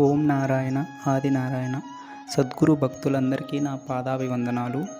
ఓం నారాయణ ఆది నారాయణ. సద్గురు భక్తులందరికీ నా పాదాభివందనాలు.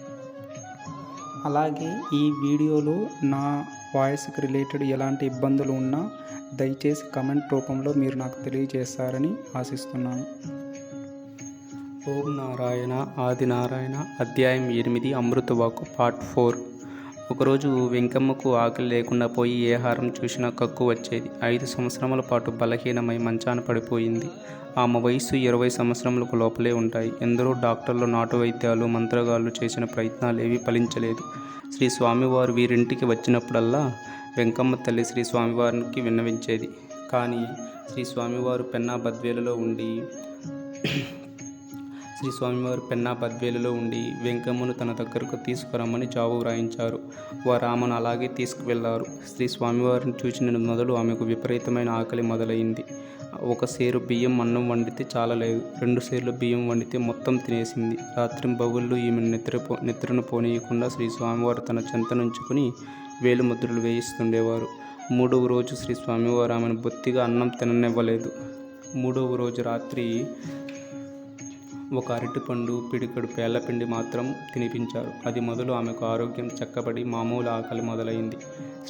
అలాగే ఈ వీడియోలో నా వాయిస్కి రిలేటెడ్ ఎలాంటి ఇబ్బందులు ఉన్నా దయచేసి కమెంట్ రూపంలో మీరు నాకు తెలియజేస్తారని ఆశిస్తున్నాను. ఓం నారాయణ ఆది నారాయణ అధ్యాయం ఎనిమిది అమృతవాకు పార్ట్ ఫోర్. ఒకరోజు వెంకమ్మకు ఆకలి లేకుండా పోయి ఏ హారం చూసినా కక్కు వచ్చేది. ఐదు సంవత్సరముల పాటు బలహీనమై మంచాన పడిపోయింది. ఆమె వయస్సు ఇరవై సంవత్సరములకు లోపలే ఉంటాయి. ఎందరో డాక్టర్లు నాటు వైద్యాలు మంత్రగాళ్ళు చేసిన ప్రయత్నాలు ఏవీ ఫలించలేదు. శ్రీ స్వామివారు వీరింటికి వచ్చినప్పుడల్లా వెంకమ్మ తల్లి శ్రీ స్వామివారికి విన్నవించేది. కానీ శ్రీ స్వామివారు పెన్నా బద్వేలలో ఉండి శ్రీ స్వామివారు పెన్నా పద్వేలులో ఉండి వెంకమ్మను తన దగ్గరకు తీసుకురమ్మని చావు వ్రాయించారు. వారు ఆమెను అలాగే తీసుకువెళ్ళారు. శ్రీ స్వామివారిని చూసిన మొదలు ఆమెకు విపరీతమైన ఆకలి మొదలైంది. ఒక సేరు బియ్యం అన్నం వండితే చాలలేదు. రెండు సేర్లు బియ్యం వండితే మొత్తం తినేసింది. రాత్రి బవుళ్ళు ఈమె నిద్ర నిద్రను పోనీయకుండా శ్రీ స్వామివారు తన చెంత నుంచుకుని వేలు ముద్రలు వేయిస్తుండేవారు. మూడవ రోజు శ్రీ స్వామివారు ఆమెను బొత్తిగా అన్నం తిననివ్వలేదు. మూడవ రోజు రాత్రి ఒక అరటిపండు పిడికడు పేళ్ళపిండి మాత్రం తినిపించారు. అది మొదలు ఆమెకు ఆరోగ్యం చక్కబడి మామూలు ఆకలి మొదలైంది.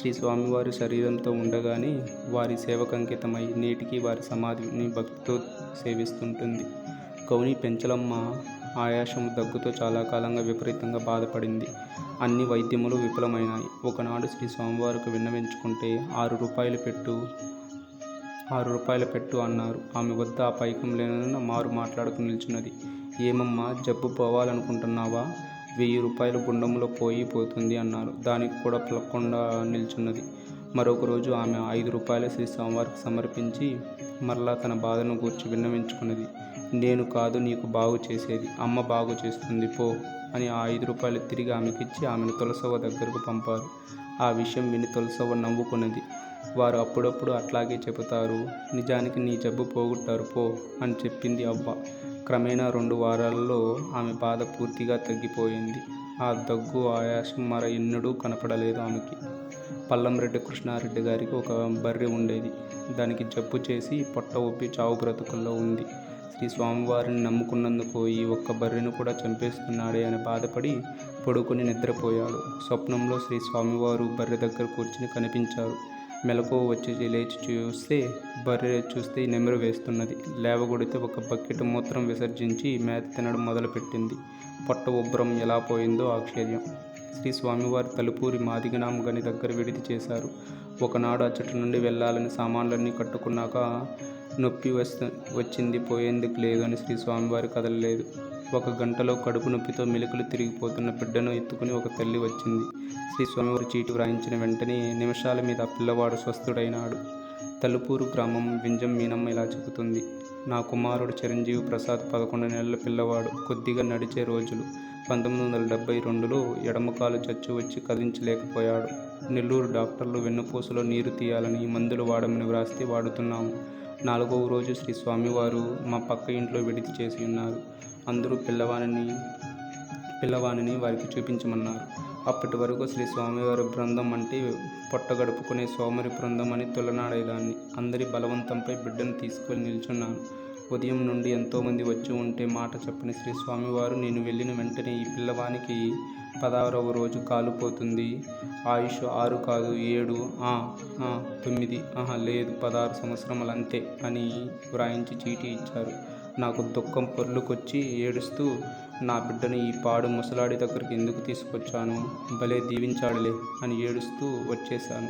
శ్రీ స్వామివారి శరీరంతో ఉండగానే వారి సేవకంకితమై నేటికి వారి సమాధిని భక్తితో సేవిస్తుంటుంది. గౌని పెంచలమ్మ ఆయాసం దగ్గుతో చాలా కాలంగా విపరీతంగా బాధపడింది. అన్ని వైద్యములు విఫలమైనాయి. ఒకనాడు శ్రీ స్వామివారికి విన్నవించుకుంటే ఆరు రూపాయలు పెట్టు ఆరు రూపాయలు పెట్టు అన్నారు. ఆమె వద్ద ఆ పైకం లేనన్న మారు మాట్లాడుకు నిల్చున్నది. ఏమమ్మా జబ్బు పోవాలనుకుంటున్నావా? వెయ్యి రూపాయలు గుండంలో పోయి పోతుంది అన్నారు. దానికి కూడా పలకుండా నిల్చున్నది. మరొక రోజు ఆమె ఐదు రూపాయల శ్రీ స్వామివారికి సమర్పించి మరలా తన బాధను గూర్చి విన్నవించుకున్నది. నేను కాదు నీకు బాగు చేసేది. అమ్మ బాగు చేస్తుంది పో అని ఆ ఐదు రూపాయలు తిరిగి ఆమెకిచ్చి ఆమెను తులసవ్వ దగ్గరకు పంపారు. ఆ విషయం విని తులసవ్వ నవ్వుకున్నది. వారు అప్పుడప్పుడు అట్లాగే చెబుతారు నిజానికి నీ జబ్బు పోగొట్టారు పో అని చెప్పింది అవ్వ. క్రమేణా రెండు వారాల్లో ఆమె బాధ పూర్తిగా తగ్గిపోయింది. ఆ దగ్గు ఆయాసం మర ఎన్నడూ కనపడలేదు ఆమెకి. పల్లంరెడ్డి కృష్ణారెడ్డి గారికి ఒక బర్రె ఉండేది. దానికి జబ్బు చేసి పొట్ట ఒప్పి చావు బ్రతుకుల్లో ఉంది. శ్రీ స్వామివారిని నమ్ముకున్నందుకు ఈ ఒక్క బర్రెను కూడా చంపేస్తున్నాడే అని బాధపడి పడుకొని నిద్రపోయాడు. స్వప్నంలో శ్రీ స్వామివారు బర్రె దగ్గర కూర్చుని కనిపించారు. మెలకు వచ్చి లేచి చూస్తే బర్రె చూస్తే నెమరు వేస్తున్నది. లేవగొడితే ఒక బకెట్ మూత్రం విసర్జించి మేత తినడం మొదలుపెట్టింది. పొట్ట ఉబ్బరం ఎలా పోయిందో ఆశ్చర్యం. శ్రీ స్వామివారి తలుపూరి మాదిగనాం గని దగ్గర విడిది చేశారు. ఒకనాడు అచ్చటి నుండి వెళ్ళాలని సామాన్లన్నీ కట్టుకున్నాక నొప్పి వస్తు వచ్చింది పోయేందుకు లేదని శ్రీ స్వామివారి కదలలేదు. ఒక గంటలో కడుపు నొప్పితో మెలికలు తిరిగిపోతున్న బిడ్డను ఎత్తుకుని ఒక తల్లి వచ్చింది. శ్రీ స్వామివారి చీటి వ్రాయించిన వెంటనే నిమిషాల మీద ఆ పిల్లవాడు స్వస్థుడైనాడు. తలుపూరు గ్రామం వింజం మీనమ్మ ఇలా చెబుతుంది. నా కుమారుడు చిరంజీవి ప్రసాద్ పదకొండు నెలల పిల్లవాడు. కొద్దిగా నడిచే రోజులు. పంతొమ్మిది వందల డెబ్బై రెండులో ఎడమకాలు చచ్చు వచ్చి కదిలించలేకపోయాడు. నెల్లూరు డాక్టర్లు వెన్నుపూసలో నీరు తీయాలని మందులు వాడమని వ్రాస్తే వాడుతున్నాము. నాలుగవ రోజు శ్రీ స్వామివారు మా పక్క ఇంట్లో విడిది చేసి ఉన్నారు. అందరూ పిల్లవాణిని పిల్లవాణిని వారికి చూపించమన్నారు. అప్పటి వరకు శ్రీ స్వామివారి బృందం అంటే పొట్ట గడుపుకునే సోమరి బృందం అని తులనాడేదాన్ని అందరి బలవంతంపై బిడ్డను తీసుకొని నిల్చున్నాను. ఉదయం నుండి ఎంతోమంది వచ్చి ఉంటే మాట చెప్పని శ్రీ స్వామివారు నేను వెళ్ళిన వెంటనే ఈ పిల్లవానికి పదహారవ రోజు కాలుపోతుంది ఆయుష్ ఆరు కాదు ఏడు తొమ్మిది ఆహా లేదు పదహారు సంవత్సరములు అంతే అని వ్రాయించి చీటీ ఇచ్చారు. నాకు దుఃఖం పొర్లుకొచ్చి ఏడుస్తూ నా బిడ్డను ఈ పాడు ముసలాడి దగ్గరికి ఎందుకు తీసుకొచ్చాను? భలే దీవించాడులే అని ఏడుస్తూ వచ్చేశాను.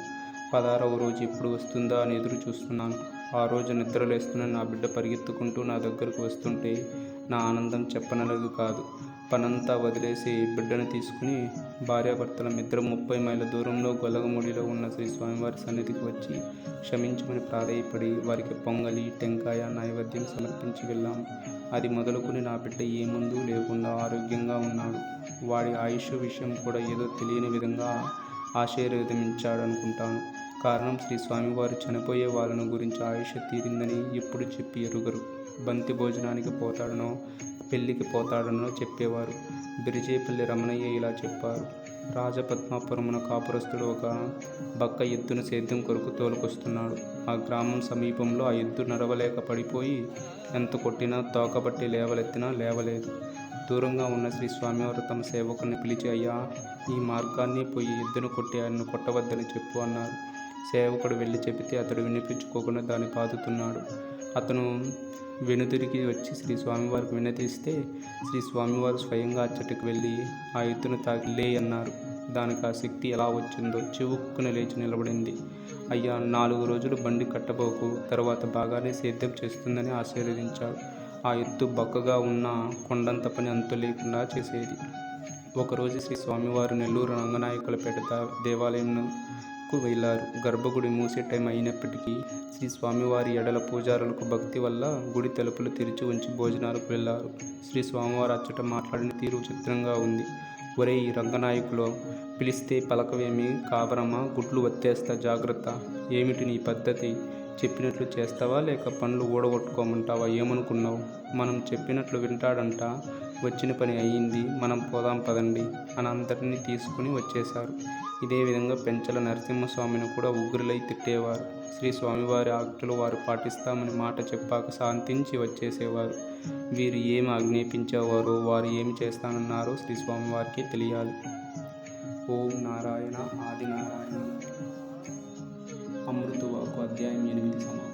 పదహారవ రోజు ఎప్పుడు వస్తుందా అని ఎదురు చూస్తున్నాను. ఆ రోజు నిద్రలేస్తున్న నా బిడ్డ పరిగెత్తుకుంటూ నా దగ్గరకు వస్తుంటే నా ఆనందం చెప్పనలదు కాదు. పనంతా వదిలేసి బిడ్డను తీసుకుని భార్యాభర్తలం ఇద్దరు ముప్పై మైళ్ళ దూరంలో గొలగముడిలో ఉన్న శ్రీ స్వామివారి సన్నిధికి వచ్చి క్షమించమని ప్రాధేయపడి వారికి పొంగలి టెంకాయ నైవేద్యం సమర్పించి వెళ్ళాం. అది మొదలుకుని నా బిడ్డ ఏ ముందు లేకుండా ఆరోగ్యంగా ఉన్నాడు. వాడి ఆయుష్ విషయం కూడా ఏదో తెలియని విధంగా ఆశీర్వదించాడనుకుంటాను. కారణం శ్రీ స్వామివారు చనిపోయే వాళ్ళను గురించి ఆయుష తీరిందని ఎప్పుడు చెప్పి ఎరుగరు. బంతి భోజనానికి పోతాడనో పెళ్ళికి పోతాడనో చెప్పేవారు. బిరిజేపల్లి రమణయ్య ఇలా చెప్పారు. రాజపద్మాపురమున కాపురస్తుడు ఒక బక్క ఎద్దును సేద్యం కొరకు తోలుకొస్తున్నాడు. ఆ గ్రామం సమీపంలో ఆ ఎద్దు నడవలేక పడిపోయి ఎంత కొట్టినా తోకబట్టి లేవలెత్తినా లేవలేదు. దూరంగా ఉన్న శ్రీ స్వామివారు తమ సేవకుని పిలిచి అయ్యా ఈ మార్గాన్ని పోయి ఎద్దును కొట్టి ఆయన్ను కొట్టవద్దని చెప్పు అన్నారు. సేవకుడు వెళ్ళి చెబితే అతడు వినిపించుకోకుండా దాన్ని పాదుతున్నాడు అతను వెనుతిరిగి వచ్చి శ్రీ స్వామివారికి వినతిస్తే శ్రీ స్వామివారు స్వయంగా అచ్చటికి వెళ్ళి ఆ ఎత్తును తాకి లే అన్నారు. దానికి ఆ శక్తి ఎలా వచ్చిందో చివుక్కున లేచి నిలబడింది. అయ్యా నాలుగు రోజులు బండి కట్టబోకు తర్వాత బాగానే సేద్యం చేస్తుందని ఆశీర్వదించాడు ఆ ఎత్తు బక్కగా ఉన్న కొండంత పని అంతు లేకుండా చేసేది. ఒకరోజు శ్రీ స్వామివారు నెల్లూరు రంగనాయకులపేట దేవాలయం దేవాలయంకు వెళ్ళారు గర్భగుడి మూసే టైం అయినప్పటికీ శ్రీ స్వామివారి ఎడల పూజారులకు భక్తి వల్ల గుడి తలుపులు తెరిచి ఉంచి భోజనాలకు వెళ్ళారు శ్రీ స్వామివారు అచ్చట మాట్లాడిన తీరు చిత్రంగా ఉంది. ఒరే ఈ రంగనాయకులో పిలిస్తే పలకవేమి? కాబరమా గుడ్లు వత్తేస్తా జాగ్రత్త. ఏమిటి నీ పద్ధతి? చెప్పినట్లు చేస్తావా లేక పనులు ఊడగొట్టుకోమంటావా? ఏమనుకున్నావు? మనం చెప్పినట్లు వింటాడంట. వచ్చిన పని అయ్యింది. మనం పోదాం పదండి. అని అందరినీ తీసుకుని వచ్చేశారు. ఇదే విధంగా పెంచల నరసింహస్వామిని కూడా ఉగ్రులై తిట్టేవారు. శ్రీ స్వామివారి ఆజ్ఞలు వారు పాటిస్తామని మాట చెప్పాక శాంతించి వచ్చేసేవారు. వీరు ఏమి ఆజ్ఞాపించేవారో వారు ఏమి చేస్తానన్నారో శ్రీ స్వామివారికి తెలియాలి. ఓం నారాయణ ఆది నారాయణ అమృతవాకు అధ్యాయం ఎనిమిది సమాప్తం.